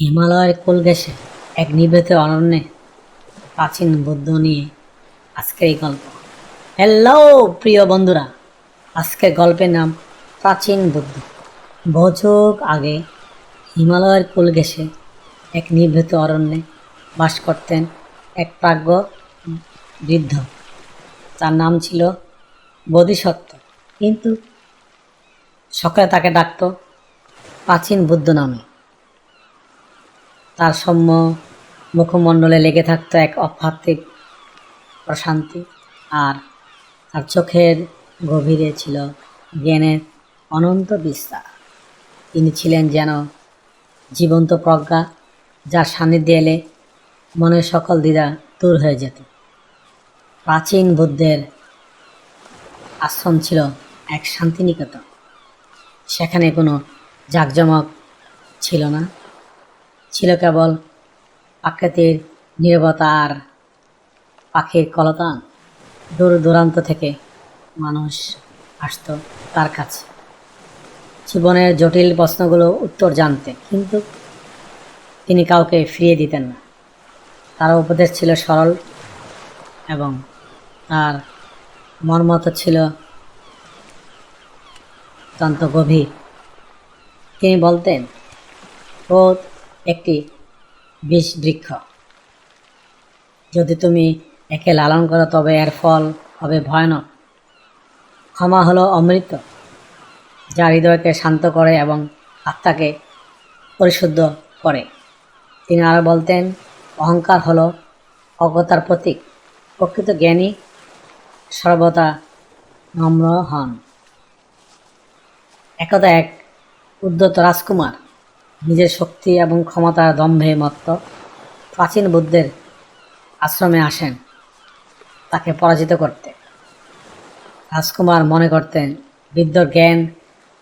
হিমালয়ের কোল ঘেঁষে এক নিভৃত অরণ্যে প্রাচীন বুদ্ধ নিয়ে আজকের এই গল্প। হ্যালো প্রিয় বন্ধুরা, আজকের গল্পের নাম প্রাচীন বুদ্ধ। বছর আগে হিমালয়ের কোল ঘেঁষে এক নিভৃত অরণ্যে বাস করতেন এক প্রাজ্ঞ বৃদ্ধ। তার নাম ছিল বোধিসত্ত্ব। কিন্তু সকালে তাকে ডাকত প্রাচীন বুদ্ধ নামে। তার সৌম্য মুখমণ্ডলে লেগে থাকতো এক অপ্রাত্মিক প্রশান্তি। আর তার চোখের গভীরে ছিল জ্ঞানের অনন্ত বিস্তার। তিনি ছিলেন যেন জীবন্ত প্রজ্ঞা, যার সান্নিধ্যে এলে মনের সকল দ্বিধা দূর হয়ে যেত। প্রাচীন বুদ্ধের আশ্রম ছিল এক শান্তিনিকেতন। সেখানে কোনো জাঁকজমক ছিল না। ছিল কেবল প্রাকৃতির নীরবতা আর পাখির কলতান। দূর দূরান্ত থেকে মানুষ আসতো তার কাছে। জীবনের জটিল প্রশ্নগুলো উত্তর জানতে, কিন্তু তিনি কাউকে ফিরিয়ে দিতেন না। তার উপদেশ ছিল সরল এবং তার মর্মত ছিল অত্যন্ত গভীর। তিনি বলতেন, ক্রোধ একটি বিষ বৃক্ষ। যদি তুমি একে লালন করো, তবে এর ফল হবে ভয়ানক। ক্ষমা হলো অমৃত, যা হৃদয়কে শান্ত করে এবং আত্মাকে পরিশুদ্ধ করে। তিনি আরও বলতেন, অহংকার হলো অজ্ঞতার প্রতীক। প্রকৃত জ্ঞানী সর্বদা নম্র হন। একদা এক উদ্যত রাজকুমার নিজের শক্তি এবং ক্ষমতার দম্ভে মত্ত। প্রাচীন বুদ্ধের আশ্রমে আসেন তাকে পরাজিত করতে। রাজকুমার মনে করতেন বৃদ্ধর জ্ঞান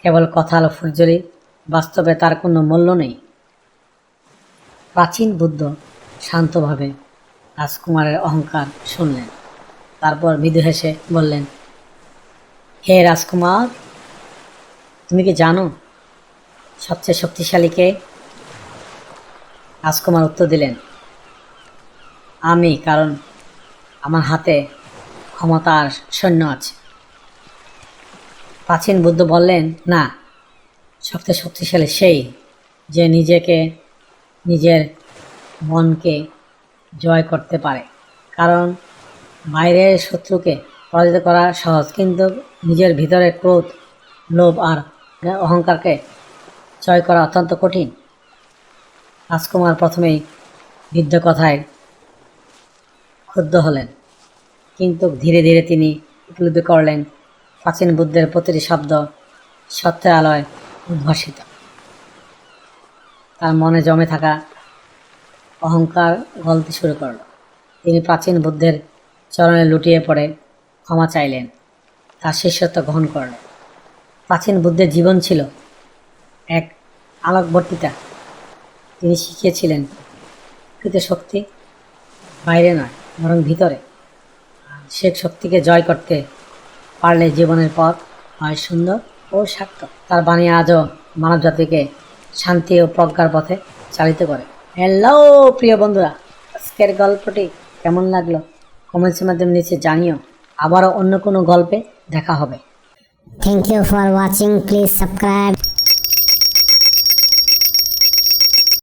কেবল কথাল ফুলজলি বাস্তবে তার কোনো মূল্য নেই। প্রাচীন বুদ্ধ শান্তভাবে রাজকুমারের অহংকার শুনলেন। তারপর মৃদু হেসে বললেন, হে রাজকুমার, তুমি কি জানো সবচেয়ে শক্তিশালীকে রাজকুমার উত্তর দিলেন, আমি, কারণ আমার হাতে ক্ষমতার সৈন্য আছে। প্রাচীন বুদ্ধ বললেন, না, সবচেয়ে শক্তিশালী সেই যে নিজেকে, নিজের মনকে জয় করতে পারে। কারণ বাইরের শত্রুকে পরাজিত করা সহজ, কিন্তু নিজের ভিতরে ক্রোধ, লোভ আর অহংকারকে জয় করা অত্যন্ত কঠিন। রাজকুমার প্রথমেই বৃদ্ধ কথায় ক্ষুব্ধ হলেন, কিন্তু ধীরে ধীরে তিনি উপলব্ধি করলেন প্রাচীন বুদ্ধের প্রতিটি শব্দ সত্যের আলোয় উদ্ভাসিত। তার মনে জমে থাকা অহংকার গলতে শুরু করল। তিনি প্রাচীন বুদ্ধের চরণে লুটিয়ে পড়ে ক্ষমা চাইলেন, তার শিষ্যত্ব গ্রহণ করলেন। প্রাচীন বুদ্ধের জীবন ছিল এক আলোকবর্তিতা তিনি শিখিয়েছিলেন প্রকৃত শক্তি বাইরে নয়, বরং ভিতরে। সে শক্তিকে জয় করতে পারলে জীবনের পথ হয় সুন্দর ও সার্থক। তার বাণী আজও মানবজাতিকে শান্তি ও প্রজ্ঞার পথে চালিত করে। হ্যালো, প্রিয় বন্ধুরা, আজকের গল্পটি কেমন লাগল? কমেন্টসের মাধ্যমে নিচে জানিও। আবারও অন্য কোনো গল্পে দেখা হবে। Thank you for watching Please subscribe.